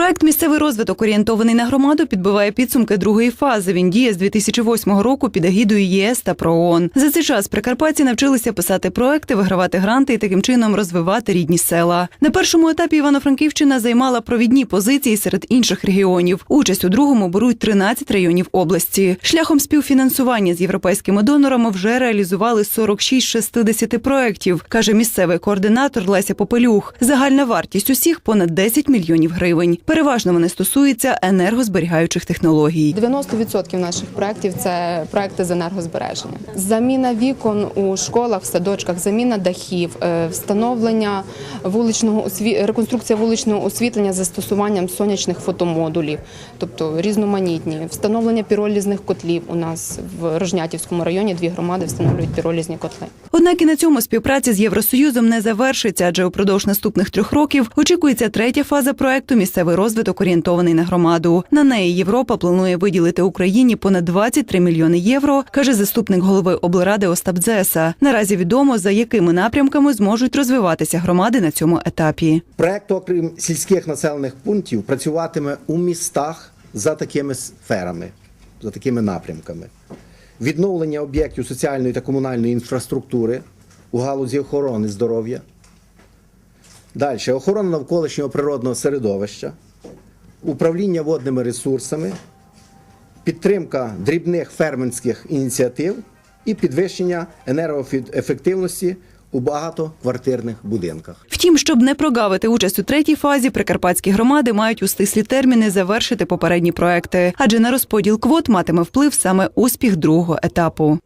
Проект місцевий розвиток орієнтований на громаду підбиває підсумки другої фази. Він діє з 2008 року під агідою ЄС та ПРООН. За цей час прикарпатці навчилися писати проекти, вигравати гранти і таким чином розвивати рідні села. На першому етапі Івано-Франківщина займала провідні позиції серед інших регіонів. Участь у другому беруть 13 районів області. Шляхом співфінансування з європейськими донорами вже реалізували 46 з 60 проєктів, каже місцевий координатор Леся Попелюх. Загальна вартість усіх понад 10 мільйонів гривень. Переважно вони стосуються енергозберігаючих технологій. 90% наших проєктів це проекти з енергозбереження. Заміна вікон у школах, в садочках, заміна дахів, е, встановлення вуличного осві... реконструкція вуличного освітлення з застосуванням сонячних фотомодулів, тобто різноманітні, встановлення піролізних котлів. У нас в Рожнятівському районі дві громади встановлюють піролізні котли. Однак і на цьому співпраця з Євросоюзом не завершиться, адже упродовж наступних трьох років очікується третя фаза проекту Місцевий розвиток орієнтований на громаду. На неї Європа планує виділити Україні понад 23 мільйони євро, каже заступник голови облради Остап Дзеса. Наразі відомо за якими напрямками зможуть розвиватися громади на цьому етапі. Проект, окрім сільських населених пунктів, працюватиме у містах за такими сферами, за такими напрямками. Відновлення об'єктів соціальної та комунальної інфраструктури у галузі охорони здоров'я. Далі охорона навколишнього природного середовища, управління водними ресурсами, підтримка дрібних фермерських ініціатив і підвищення енергоефективності у багатоквартирних будинках. Втім, щоб не прогавити участь у третій фазі, прикарпатські громади мають у стислі терміни завершити попередні проекти, адже на розподіл квот матиме вплив саме успіх другого етапу.